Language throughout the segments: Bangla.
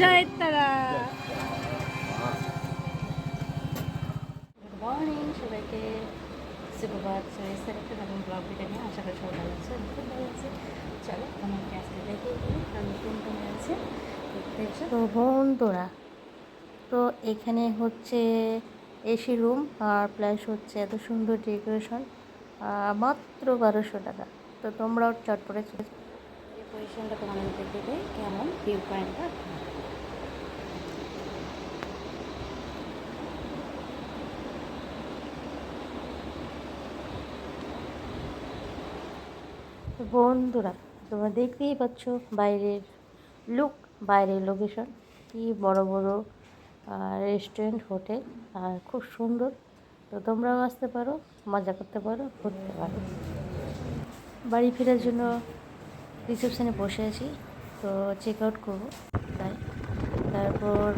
জয় তারা গুড মর্নিং সবাইকে। সুপ্রভাত চয়েসের একটা নতুন ব্লগ ভিডিও নিয়ে। আশা করি সবাই ভালো আছে আমি খুব ভালো আছি চলো আমাকে আজকে দেখে দিই আমি কোন কোন আছে। তো বন্ধুরা তো এখানে হচ্ছে এসি রুম আর প্লাস হচ্ছে এত সুন্দর ডেকোরেশন মাত্র বারোশো টাকা। তো তোমরাও চটপটে চলে এই পজিশনটা তোমাদের দেখে দেয় কেমন? ভিউ পয়েন্টটা তো বন্ধুরা, তোমরা দেখতেই পাচ্ছ বাইরের লুক বাইরের লোকেশন কি বড় বড় রেস্টুরেন্ট হোটেল আর খুব সুন্দর। তো তোমরাও আসতে পারো, মজা করতে পারো, ঘুরতে পারো। বাড়ি ফেরার জন্য রিসেপশানে বসে আছি, তো চেক আউট করব, তাই। তারপর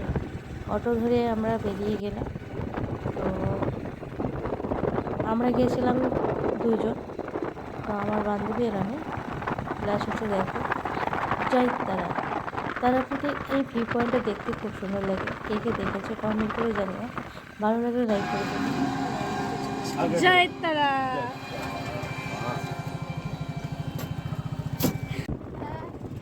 অটো ধরে আমরা বেরিয়ে গেলাম। তো আমরা গিয়েছিলাম দুজন আমার বান্ধবী আর আমি প্লাস হচ্ছে দেখো তারা তারাপীঠে এই ভিউ পয়েন্টটা দেখতে খুব সুন্দর লাগে। কে কে দেখেছে কমেন্ট করে জানিও। ভালো লাগলে লাইক করে দেবে জয় তারা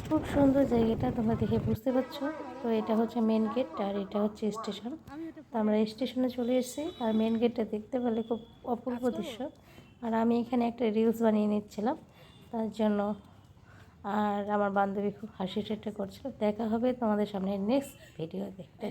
খুব সুন্দর জায়গাটা তোমরা দেখে বুঝতে পারছ। তো এটা হচ্ছে মেন গেট আর এটা হচ্ছে স্টেশন তো আমরা স্টেশনে চলে এসেছি। আর মেন গেটটা দেখতে পেলে খুব অপূর্ব দৃশ্য। আর আমি এখানে একটা রিলস বানিয়ে নিচ্ছিলাম, তার জন্য। আর আমার বান্ধবী খুব হাসি ঠাট্টা করছিল। দেখা হবে তোমাদের সামনে নেক্সট ভিডিও দেখতে